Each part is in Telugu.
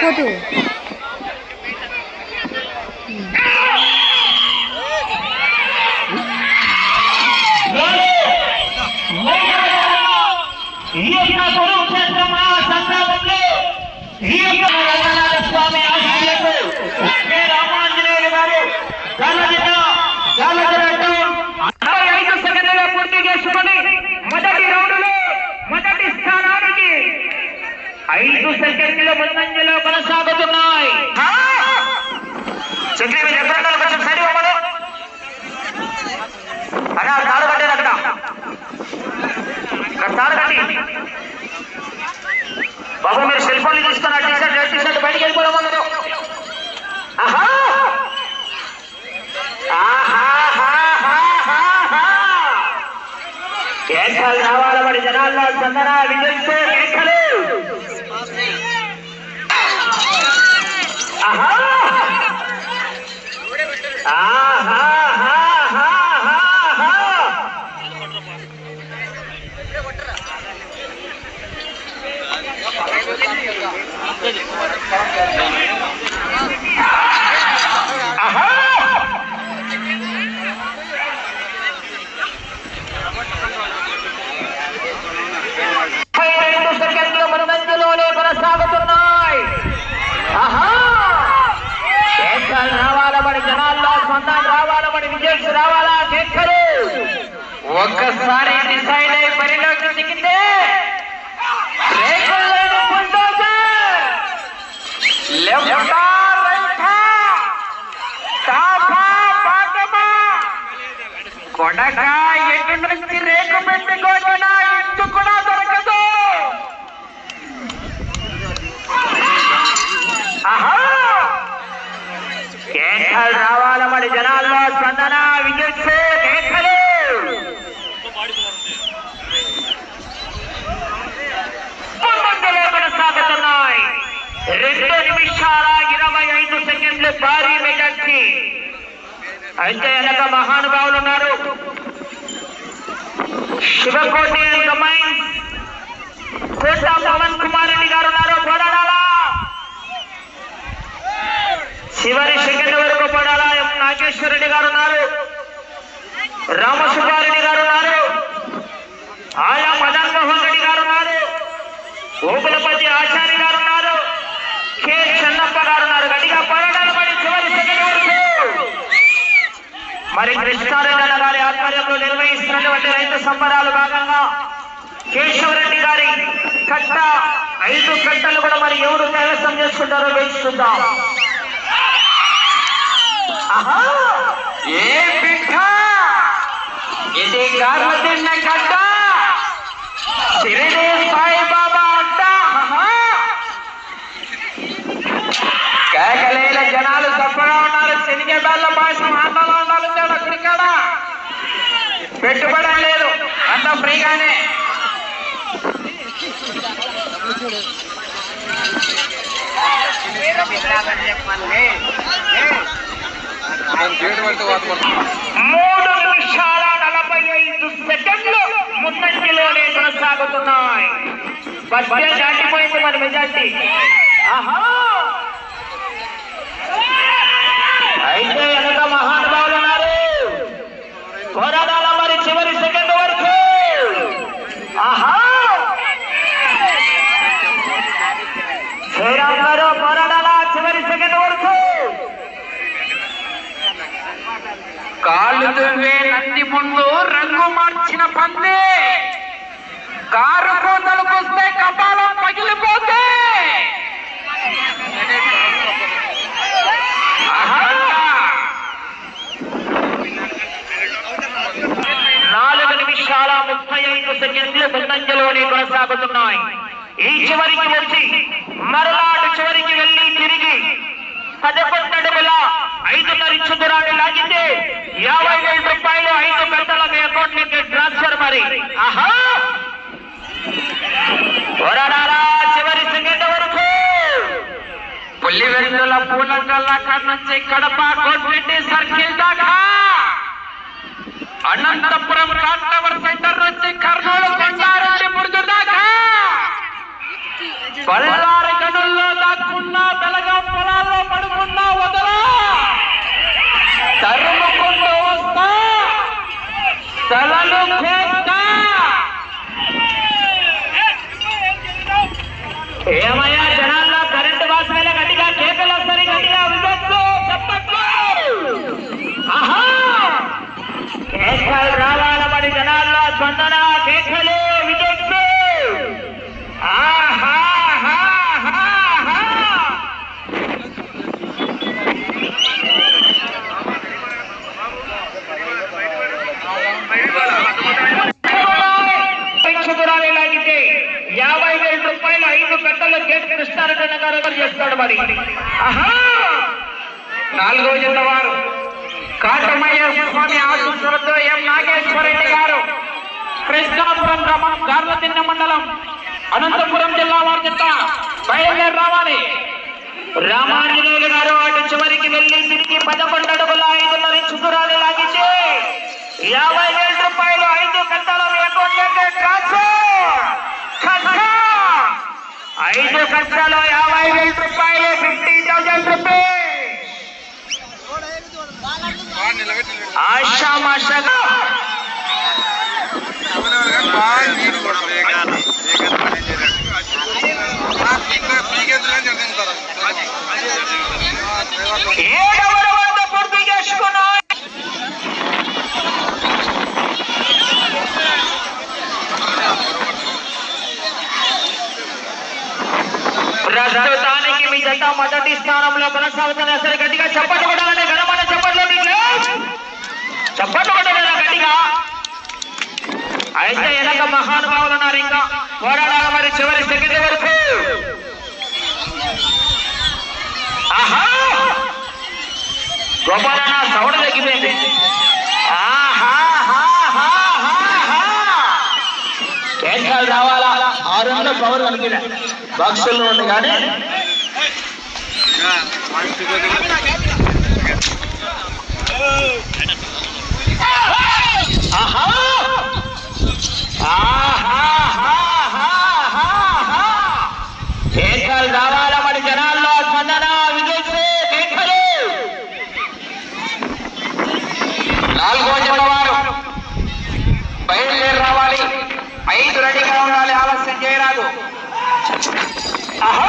ফটো మీరు సెల్ ఫోన్లు తీసుకున్న రెడ్ టీషర్ట్ బయటికి వెళ్ళిపోవడం అన్నారు ఆహా! కేకలు రావాల మరి జనాల్లో చందన విజయిస్తే కేకలు ఆహా ఆహా ఆహా ముప్పై రెండు సెకండ్లు మనమందులోనే కొనసాగుతున్నాయి ఆహా కేకలు రావాలా మరి జనాల్లో స్పందన రావాలా మరి విజయ్ రావాలా కేకలు ఒక్కసారి డిసైడ్ అయి పరిలోకి దిగితే కొడక ఎటు నుంచి రేకు పెట్టుకోసిన ఇంటు కూడా దొరకదు! కేకలు రావాల మరి జనాల్లో స్పందన విజయ్ కేకలు ముందంజలో కొనసాగుతున్నాయి రెండు నిమిషాల ఇరవై ఐదు సెకండ్లు భారీ మెజార్టీ. అయితే వెనక మహానుభావులు ఉన్నారు? శివకోటి కమైన్స్ కోట పవన్ కుమార్ రెడ్డి గారు ఉన్నారు. పోరాడాలా చివరి సెకండ్ వరకు పడాలా? నాగేశ్వర రెడ్డి గారు ఉన్నారు. రామసుబ్బారెడ్డి గారు ఉన్నారు. ఆయా మదన్ మోహన్ రెడ్డి గారు ఉన్నారు. ఓపులపతి ఆచార్య గారు కే చెన్నప్ప గారు ఉన్నారు. గట్టిగా పోరాటాలు పడి చివరి సెకండ్ వరకు మరి కృష్ణారాయణ గారి ఆధ్వర్యంలో నిర్వహిస్తున్నటువంటి రైతు సంబరాలు భాగంగా కేశవరెడ్డి గారి కట్ట ఐదు కట్టలు కూడా మరి ఎవరు కైవసం చేసుకుంటారో వేస్తుందాం ఏ బిడ్డ ఇది కట్ట! సాయిబాబా బెల్ల భాష ఆటలో ఉండాలి చూడ అక్కడికాడ. పెట్టుబడి లేదు. అంత ఫ్రీగానే. మూడు నిమిషాల నలభై ఐదు సెకండ్లు ముందంజలోనే కొనసాగుతున్నాయి. దాటిపోయింది మన మెజార్టీ. ఆహా అయితే వెనక మహానుభావులు ఉన్నారు పోరాడాల మరి చివరి సెకండ్ వరకు ఆహా శ్రీరామ్ గారు పోరాడాల చివరి సెకండ్ వరకు కాళ్ళు దువ్వే నంది ముందు రంగు మార్చిన పందే కారు కోతలకు వస్తే కపాలం పగిలిపోతే ఆహా! నాలుగు నిమిషాల ముప్పై ఐదు సెకండ్లు ముందంజలోనే కొనసాగుతున్నాయి ఈ చివరికి వచ్చి మరలా చివరికి వెళ్ళి తిరిగి పదకొండడుగుల ఐదున్నర ఇంచు దూరాన్ని లాగితే యాభై వేల రూపాయలు ఐదు గంటల మీ అకౌంట్ నుంచి ట్రాన్స్ఫర్ మరి. ఆహా! చివరి సెకండ్ వరకు పుల్లి వెల్లుల పూలంగల్ల కాడ నుంచి కడప కోటిరెడ్డి సర్కిల్ దాకా అనంతపురం కాట్నవర్ సెంటర్ నుంచి కర్నూలు కొండారు బళ్ళారి గనుల్లో దాక్కున్నా బెలగాం పొలాల్లో పడుకున్నా వదలా. తరుముకుంటూ వస్తా. తలలు కోస్తా. ఏమయ్యా జనాల్లో కరెంటు వాసనలో గట్టిగా కేకలు వస్తాయి గట్టిగా విజొచ్చు చెప్పట్లు ఆహా మరి జనాల్లో స్పందన కేకలు విజొచ్చు ఆహా హా హా హా పెంచుకురాలేలాగితే యాభై వేల రూపాయలు ఐదు గంటలు గేట్ కృష్ణారెడ్డి గారు ఎవరు చేస్తాడు మరి ఆహా నాలుగో జత వారు కాటమయ్య స్వామి ఆశీస్సులతో ఎం నాగేశ్వరరెడ్డి గారు కృష్ణాపురం గ్రామం గార్లతిన్న మండలం అనంతపురం జిల్లా వారి జత బయలుదేరి రావాలి రామాంజనేయులు గారు అటు చివరికి వెళ్ళి తిరిగి పదకొండు అడుగుల ఐదున్నర చుకురాలు లాగితే యాభై వేల రూపాయలు ఐదు గంటల అకౌంట్లోకి ట్రాన్స్ఫర్ ఖర్చు. ఐదు గంటలు యాభై వేల రూపాయలు ఫిఫ్టీ థౌసండ్ రూపీస్ ఆశామాషగా ఏడవ వంద ప్రస్తుతానికి మీ జత మొదటి స్థానంలో కొనసాగుతున్న సరే గట్టిగా చప్పట్లు కొట్టాలంటే ఘనమైన చప్పట్లు చప్పట్లు కొట్టాలి గట్టిగా? అయితే వెనక మహానుభావులు ఉన్నారు ఇంకా. పోరాడాలి మరి చివరి సెకండ్ వరకు. ఆహా! గోపాలన్న సౌండ్ తగ్గిపోయింది. ఆహా హా హా ఏకాలు రావాలా? ఆరు వందల పవర్ కనిపించ బాక్సుల్లో ఉంది కానీ. ఆహా! ఆహా! కేకలు రావాలా మరి జనాల్లో స్పందన విజయశ్రీ కేకలు నాలుగో జత వారు బయలుదేరి రావాలి ఐదు రెడీగా ఉండాలి ఆలస్యం చేయరాదు ఆహా!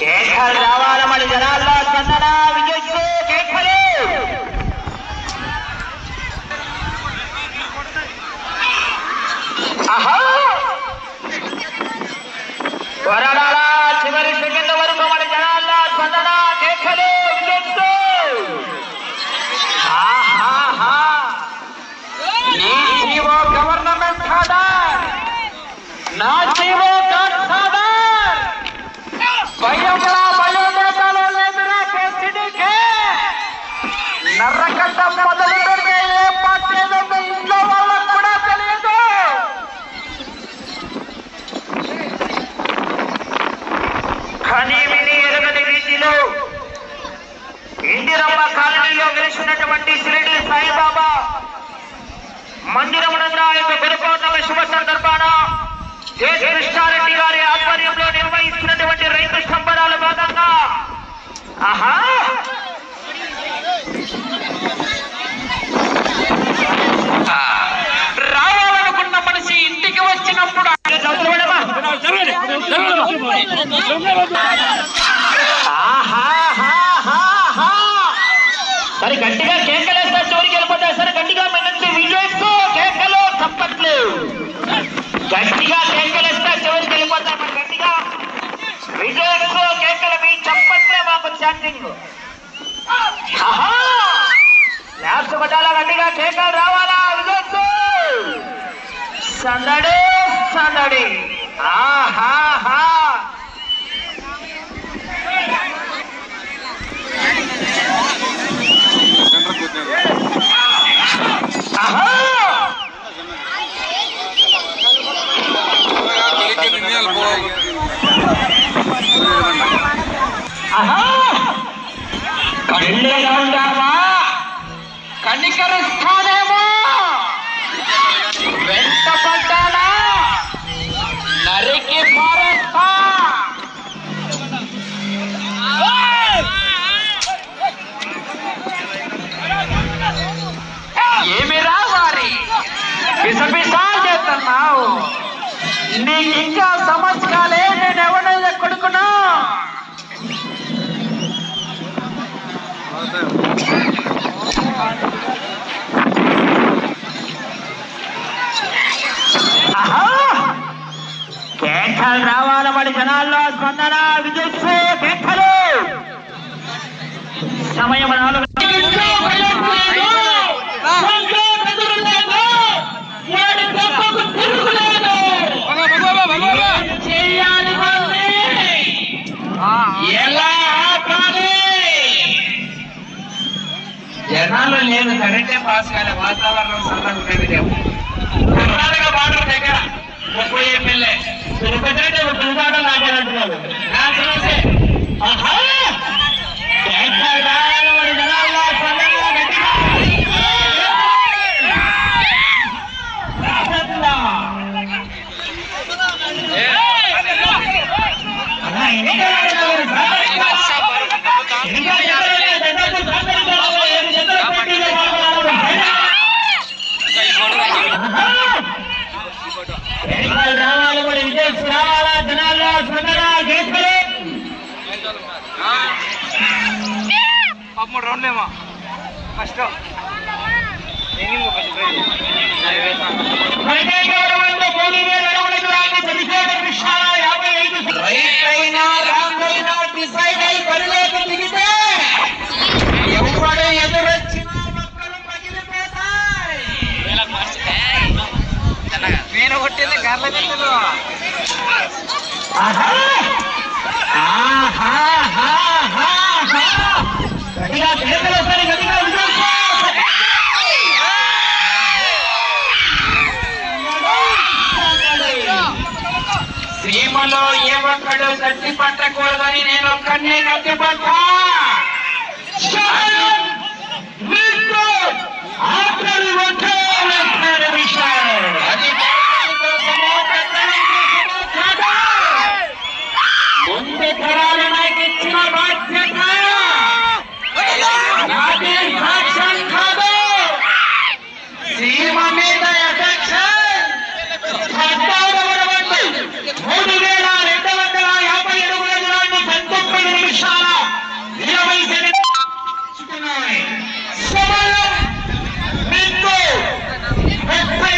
కేకలు రావాలి మరి జనాల్లో స్పందన విజయశ్రీ కేకలు ఆహా! పోరాడాలా చివరి సెకండ్ వరకు మన జనాల్లో స్పందన కేకలు విజయశ్రీ ఆహాహా నీ జీవో గవర్నమెంట్ ఆర్డర్ నా జీవో గాడ్ ఫాదర్ భయంలా భయోమేతాలు లేదురా కేసీడీకే నర్రకట్ట మొదలు పెడితే ఏ పార్టీ ఏదో మీ ఇంట్లో వాళ్ళకు కూడా తెలియదు కానీ విని ఎరగని ఇందిరమ్మ కాలనీలో వెలిసినటువంటి షిరిడి సాయిబాబా మందిరమునందు ఆ యొక్క గురుపౌర్ణమి శుభ సందర్భాన కె కృష్ణారెడ్డి గారి ఆధ్వర్యంలో నిర్వహిస్తున్నటువంటి రైతు సంబరాల భాగంగా ఆహా! రావాలనుకున్న మనిషి ఇంటికి వచ్చినప్పుడు గట్టిగా కేకలేస్తా చోరికి వెళ్ళిపోతాయి. సరే గట్టిగా మీ నుంచి విజయస్తూ కేకలు తప్పట్లు గట్టిగా కేకలేస్తా చివరికి వెళ్ళిపోతా మరి గట్టిగా విజయస్తూ కేకలు మీ చప్పట్లే మాకు చాటింగ్. లాస్ట్ కొట్టాలా? గట్టిగా కేకలు రావాలా? విజయస్తూ సందడి సందడి. ఆహాహా! ఆహా ఆహా కళ్ళేగా ఉంటావా కనికరిస్తానేమో వెంట చేస్తున్నావు నీకు ఇంకా సంవత్సరాలే నేను ఎవడైనా కొడుకున్నా ఆహా! రావాల రావాలి వాడి జనాల్లో స్పందన విజయశ్రీ కేకలు సమయం నాలుగు నేను లేదు కరెంటే పాస్ కాలే వాతావరణం చల్లగా కర్ణాటక బార్డర్ దగ్గర ముప్పై ఎమ్మెల్యే. తిరుపతి అంటే ఒక తులసాట లాగాలంటున్నారు నా సమస్య ఆహా! కేకలు జనాల్లో పదమూడు రౌండ్లేమో ఫస్ట్. దిగితే ఎవడు ఎదురొచ్చినా నేను కొట్టింది గర్ల కొట్టింది. సీమలో ఏ ఒక్కడు కత్తి పట్టకూడదని నేను ఒక్కడినే కత్తి పట్టా సెకండ్లు సమయం మీకు ముప్పై